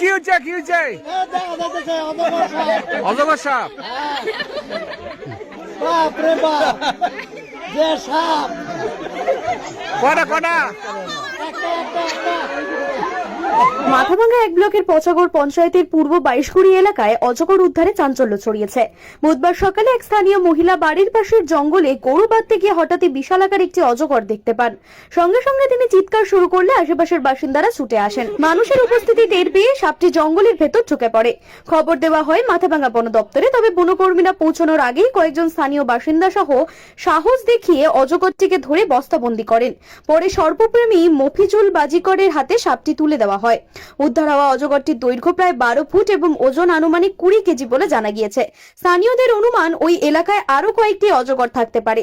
কি হচ্ছে কি হচ্ছে অজগর সাপ। বাপ রে বাপ যে সাপ কটা কটা মাথাভাঙ্গা এক ব্লকের পচাগড় পঞ্চায়েতের পূর্ব বাইশকুড়ি এলাকায় অজগর উদ্ধারে চাঞ্চল্য ছড়িয়েছে। বুধবার সকালে এক স্থানীয় মহিলা বাড়ির পাশের জঙ্গলে গরু বাঁধতে গিয়ে হঠাৎই একটি অজগর দেখতে পান। সঙ্গে সঙ্গে তিনি চিৎকার শুরু করলে আশেপাশের বাসিন্দারা ছুটে আসেন। মানুষের উপস্থিতি টের পেয়ে সাপটি জঙ্গলের ভেতর ঢুকে পড়ে। খবর দেওয়া হয় মাথাভাঙ্গা বন দপ্তরে, তবে বনকর্মীরা পৌঁছানোর আগেই কয়েকজন স্থানীয় বাসিন্দা সহ সাহস দেখিয়ে অজগরটিকে ধরে বস্তাবন্দি করেন। পরে সর্বপ্রেমী মফিজুল বাজিকরের হাতে সাপটি তুলে দেওয়া হয়। উদ্ধার হওয়া অজগরটির দৈর্ঘ্য প্রায় বারো ফুট এবং ওজন আনুমানিক কুড়ি কেজি বলে জানা গিয়েছে। স্থানীয়দের অনুমান ওই এলাকায় আরও কয়েকটি অজগর থাকতে পারে।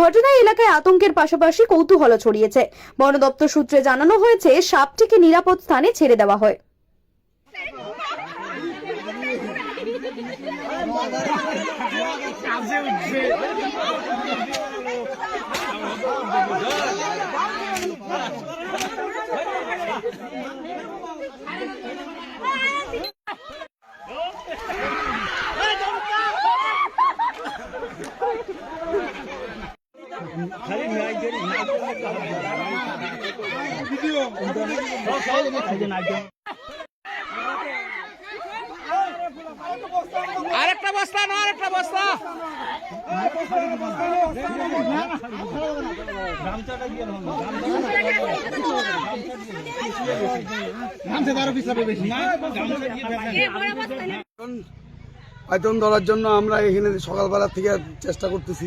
ঘটনায় এলাকায় আতঙ্কের পাশাপাশি কৌতূহল ছড়িয়েছে। বন দপ্তর সূত্রে জানানো হয়েছে, সাপটিকে নিরাপদ স্থানে ছেড়ে দেওয়া হয়। আরেকটা বস্তা না আরেকটা বস্তা। আয়তন ধরার জন্য আমরা এখানে সকালবেলা থেকে চেষ্টা করতেছি।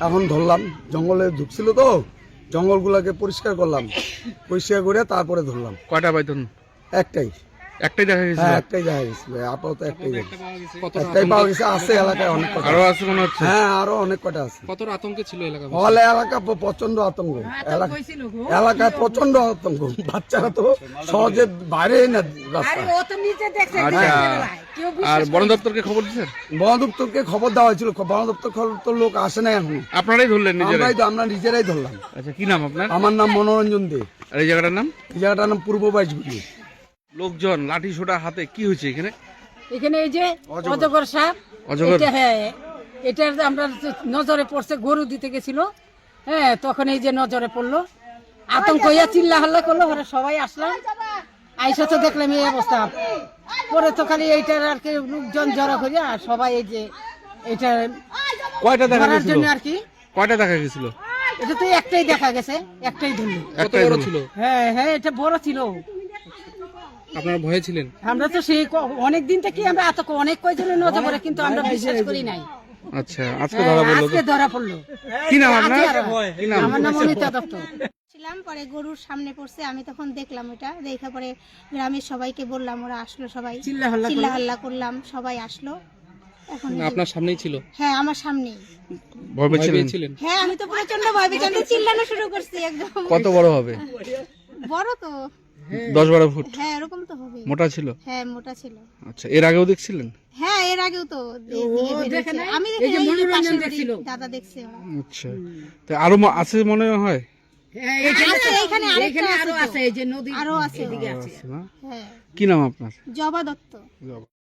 এখন ধরলাম জঙ্গলে ঢুকছিল তো জঙ্গলগুলাকে পরিষ্কার করলাম। পরিষ্কার করে তারপরে ধরলাম। কয়টা বাইতন একটাই। একটাই দেখা গেছে হ্যাঁ একটাই দেখা আপাতত একটাই দেখা একটাই পাওয়া গেছে আছে এলাকায় অনেক কটা। আরও আছে মনে হচ্ছে? হ্যাঁ আরও অনেক কটা আছে। কত আতঙ্কে ছিল এলাকা হলে এলাকা প্রচণ্ড আতঙ্ক। এলাকা প্রচণ্ড আতঙ্ক। বাচ্চারা তো সহজে বাইরে না রাস্তা আচ্ছা। আর বন দপ্তরকে খবর দিচ্ছেন বন দপ্তরকে খবর দেওয়া হয়েছিল। বন দপ্তর খবর তো লোক আসে না এখন। আপনারাই ধরলেন নিজেরাই? তো আমরা নিজেরাই ধরলাম। আচ্ছা কি নাম আপনার? আমার নাম মনোরঞ্জন দে। আর এই জায়গাটার নাম? এই জায়গাটার নাম পূর্ব বাইশগুলি লোকজন লাঠি সোটা হাতে কি হয়েছে এখানে? এখানে এই যে অজগর। সাপ অজগর? হ্যাঁ এটার আমরা নজরে পড়ছে গরু দিতে গেছিল। হ্যাঁ তখন এই যে নজরে পড়ল। আতঙ্ক হইয়া চিল্লা হাল্লা করল ওরা সবাই আসলাম। আইসা তো দেখলাম এই অবস্থা। পরে তো খালি এইটার আর কি লোকজন জড়ো করিয়া সবাই এই যে এটা কয়টা দেখা গেছিল? জন্য আর কি। কয়টা দেখা গেছিল? এটা তো একটাই দেখা গেছে একটাই ধরলো। কত বড় ছিল হ্যাঁ হ্যাঁ এটা বড় ছিল। আপনারা ভয়ে ছিলেন? আমরা তো সেই অনেক দিন থেকে আমরা আতঙ্ক অনেক কয়জনের নজর পড়ে কিন্তু আমরা বিশ্বাস করি নাই। আচ্ছা আজকে ধরা পড়ল আজকে ধরা পড়ল। কি নাম আপনার? কি নাম? আমার নাম অনিতা দত্ত। ছিলাম পরে গরুর সামনে পড়ছে আমি তখন দেখলাম ওটা দেখে পরে গ্রামের সবাইকে বললাম ওরা আসলো সবাই। চিল্লা হাল্লা করলাম সবাই আসলো। এখন আপনার সামনেই ছিল? হ্যাঁ আমার সামনেই। ভয় পেয়েছিলেন? হ্যাঁ আমি তো প্রচণ্ড ভয় পেয়েছি চিল্লানো শুরু করছি একদম। কত বড় হবে? বড় তো। দশ বারো ফুট? হ্যাঁ এরকম তো হবে মোটা ছিল? হ্যাঁ মোটা ছিল। আচ্ছা এর আগেও দেখছিলেন? হ্যাঁ এর আগেও তো দে- দিয়ে বেরিয়েছে। আমি দেখি এই যে পাশের বাড়ির দাদা দেখছে আচ্ছা। তো আরও আছে মনে হয়? হ্যাঁ, এখানে আছে, এইখানে আরেকটা এখানে আছে আরও আছে এই যে নদী আরও আছে। আছে। হ্যাঁ। কি নাম আপনার? জবা দত্ত।